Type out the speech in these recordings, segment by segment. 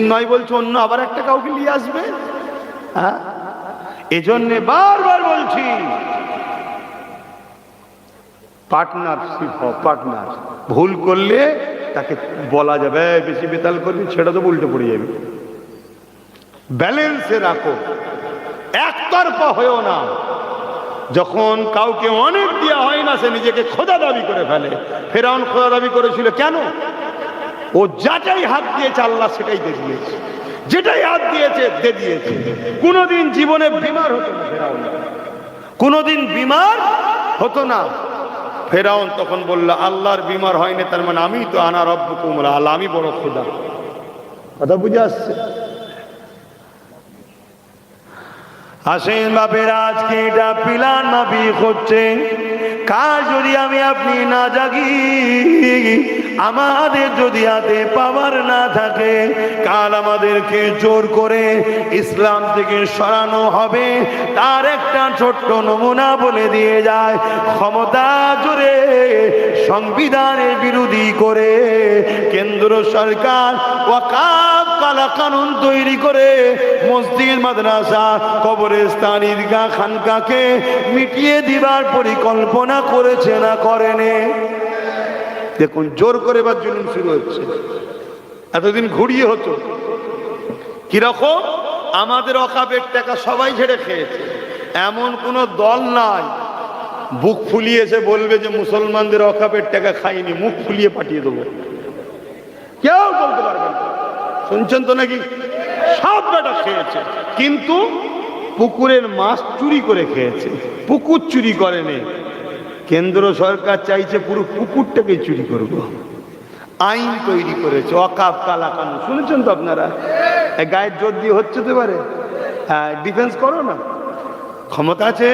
নয় বলছে, অন্য আবার একটা কাউকে নিয়ে আসবে? হ্যাঁ? এজন্যে বারবার বলছি পার্টনারশিপ হ পার্টনার ভুল করলে তাকে বলা যাবে বেশি বেতাল করবি ছেড়ে তো উল্টে পড়ে যাবে। ব্যালেন্সে রাখো। একতরফা হয়েও না। যখন কাউকে অনেক দেওয়া হয় না, সে নিজেকে খোদা দাবি করে ফেলে। ফেরাউন খোদা দাবি করেছিল, কেন? ও যাটাই হাত দিয়েছে, আল্লাহ সেটাই দিয়ে দিয়েছে। যেটাই হাত দিয়েছে, দিয়ে দিয়েছে। কোনোদিন জীবনে বিমার হতো না কোনোদিন বিমার হতো না। ফেরাউন তখন বলল, আল্লাহর বিমার হয়নি, তার মানে আমি তো আনা রব্ব কুমরা আল্লাহ আমি বড় খোদা। কথা বুঝে আসছে? আসেন বাপের, আজকে এটা পিলান মাফিক হচ্ছে কার যদি আমি আপনি না জাগি, আমাদের যদি হাতে পাওয়ার না থাকে, কাল আমাদেরকে জোর করে ইসলাম থেকে সরানো হবে। তার একটা ছোট্ট নমুনা বলে দিয়ে যায়, ক্ষমতা জোরে সংবিধানের বিরোধী করে কেন্দ্র সরকার ওয়াকাফ কালা কানুন তৈরি করে মসজিদ, মাদ্রাসা, কবরস্থান, ঈদগাহ, খানকাকে মিটিয়ে দিবার পরিকল্পনা করেছে না করেনি? দেখুন, জোর করে এবার জুলুম শুরু হচ্ছে। এতদিন ঘুরিয়ে হতো। কীরকম? আমাদের অকাপের টাকা সবাই ঝেড়ে খেয়েছে। এমন কোনো দল নাই। বুক ফুলিয়ে এসে বলবে যে, মুসলমানদের অকাপের টাকা খাইনি, মুখ ফুলিয়ে পাঠিয়ে দেবো। শুনছেন তো নাকি? সব বেটা খেয়েছে। কিন্তু পুকুরের মাছ চুরি করে খেয়েছে। পুকুর চুরি করেনি। কেন্দ্র সরকার চাইছে পুরো পুকুরটাকে চুরি করব। আইন তৈরি করেছে, অকাপ কালা কানু শুনেছেন তো আপনারা? গায়ের জোর দিয়ে হচ্ছে তো পারে হ্যাঁ ডিফেন্স করো না। ক্ষমতা আছে?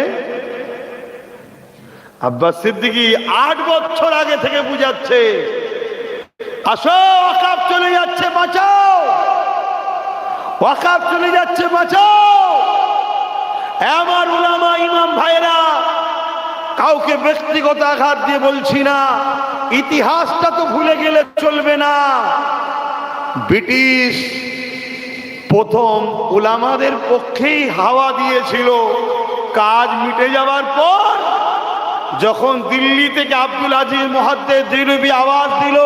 আব্বাস সিদ্দিকি আট বছর আগে থেকে বুঝাচ্ছে। আসো চলে যাচ্ছে, বাঁচাও। ওয়াকাপ চলে যাচ্ছে, বাঁচাও। আমার উলামা ইমাম ভাইরা কাউকে ব্যক্তিগত আঘাত দিয়ে বলছি না, ইতিহাসটা তো ভুলে গেলে চলবে না। ব্রিটিশ প্রথম উলামাদের পক্ষেই হাওয়া দিয়েছিল, কাজ মিটে যাওয়ার পর, যখন দিল্লি থেকে আব্দুল আজিজ মহাদ্দের দিলবি আওয়াজ দিল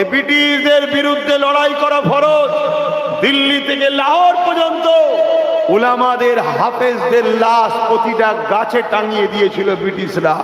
এ ব্রিটিশদের বিরুদ্ধে লড়াই করা ফরজ। দিল্লি থেকে লাহোর পর্যন্ত উলামাদের হাফেজদের লাশ প্রতিটা গাছে টাঙিয়ে দিয়েছিল ব্রিটিশরা।